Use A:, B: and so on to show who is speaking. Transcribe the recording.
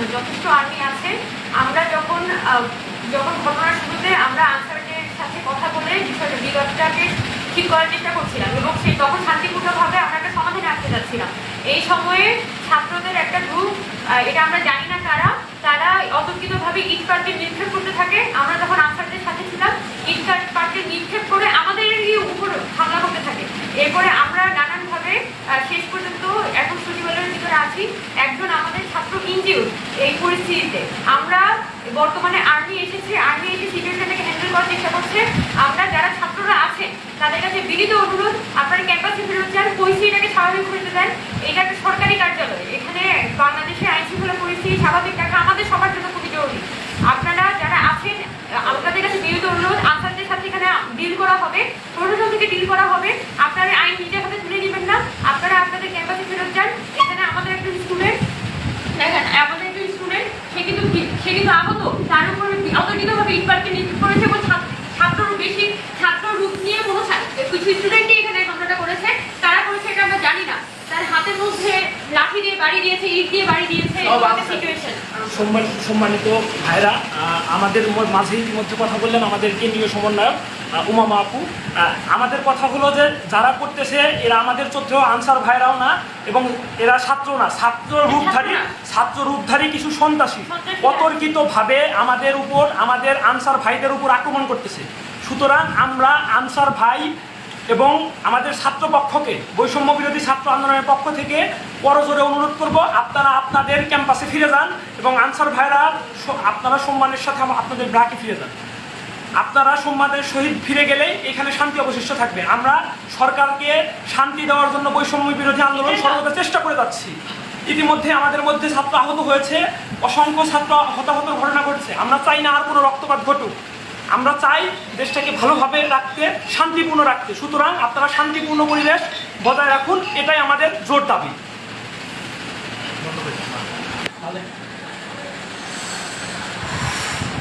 A: আহ, যখন যখন ঘটনার শুরুতে আমরা আনসারের সাথে কথা বলে বিষয়টা বিগতটাকে ঠিক করার চেষ্টা করছিলাম এবং সেই তখন শান্তিপূর্ণভাবে আমরা একটা সমাধানে আসতে যাচ্ছিলাম। এই সময়ে ছাত্রদের একটা গ্রুপ এটা আমরা জানি না কারা তারা অতর্কিতভাবে ইট পার্টি নিক্ষেপ করতে থাকে। আমরা যখন আনসারদের সাথে ছিলাম ইট পার্টি নিক্ষেপ করে আমাদেরই উপর হামলা করতে থাকে। এরপরে আমরা নানানভাবে শেষ পর্যন্ত এখন সচিবালয়ের ভিতরে আছি। একজন আমাদের ছাত্র ইনজিউর এই পরিস্থিতিতে আমরা বর্তমানে আর্মি এসেছে আর্মি এসে সিচুয়েশনটাকে হ্যান্ডেল করার চেষ্টা করছে। আমরা যারা ছাত্ররা আছেন তাদের কাছে বিনীত অনুরোধ, আপনারা ক্যাম্পাসে ফেরত যান পরিস্থিতিটাকে স্বাভাবিক করতে দেন এটা একটা সরকারি কার্যালয়। এখানে বাংলাদেশের আইন শৃঙ্খলা পরিস্থিতি স্বাভাবিক রাখা আমাদের সবার জন্য খুবই জরুরি। আপনারা যারা আছেন, আপনাদের কাছে বিনীত অনুরোধ, আনসারদের সাথে এখানে ডিল করা হবে, প্রশাসন থেকে ডিল করা হবে। আপনারা আইন নিজের হাতে তুলে নেবেন না আপনারা আপনাদের ক্যাম্পাসে ফেরত যান এখানে আমাদের একজন স্টুডেন্ট দেখেন আমাদের একজন স্টুডেন্ট সে কিন্তু ভি- সে কিন্তু আহত তার উপরে অতর্কিতভাবে ইটপাটকে নিক্ষেপ করেছে এবং ছাত্র ছাত্র বেশি ছাত্র রূপ নিয়ে কোনো ছা- কিছু স্টুডেন্টই এখানে হামলাটা করেছে তারা করেছে এটা আমরা জানি না তার হাতের মধ্যে লাঠি দিয়ে বাড়ি দিয়েছে ইট দিয়ে বাড়ি দিয়েছে সিচুয়েশন
B: সম্মানিত ভাইরা আমাদের মাঝে ইতিমধ্যে কথা বললেন আমাদের কেন্দ্রীয় সমন্বয়ক উমা আহ, আমাদের কথা হলো যে যারা করতেছে এরা আমাদের চোদ্দ আনসার ভাইরাও না এবং এরা ছাত্র না। ছাত্র রূপধারী ছাত্র রূপধারী কিছু সন্ত্রাসী। অতর্কিতভাবে আমাদের উপর আমাদের আনসার ভাইদের উপর আক্রমণ করতেছে। সুতরাং আমরা আনসার ভাই এবং আমাদের ছাত্র পক্ষকে, বৈষম্য বিরোধী ছাত্র আন্দোলনের পক্ষ থেকে পরজোরে অনুরোধ করব, আপনারা আপনাদের ক্যাম্পাসে ফিরে যান এবং আনসার ভাইরা আপনারা সম্মানের সাথে আপনাদের ব্রাকে ফিরে যান। আপনারা সম্মানের সহিত ফিরে গেলে এখানে শান্তি অবশিষ্ট থাকবে। আমরা সরকারকে শান্তি দেওয়ার জন্য বৈষম্য বিরোধী আন্দোলন সর্বদা চেষ্টা করে যাচ্ছি। ইতিমধ্যে আমাদের মধ্যে ছাত্র আহত হয়েছে। অসংখ্য ছাত্র হতাহতের ঘটনা ঘটছে। আমরা চাই না আর কোনো রক্তপাত ঘটুক। আমরা চাই দেশটাকে ভালোভাবে রাখতে, শান্তিপূর্ণ রাখতে। সুতরাং আপনারা শান্তিপূর্ণ পরিবেশ বজায় রাখুন, এটাই আমাদের জোর দাবি।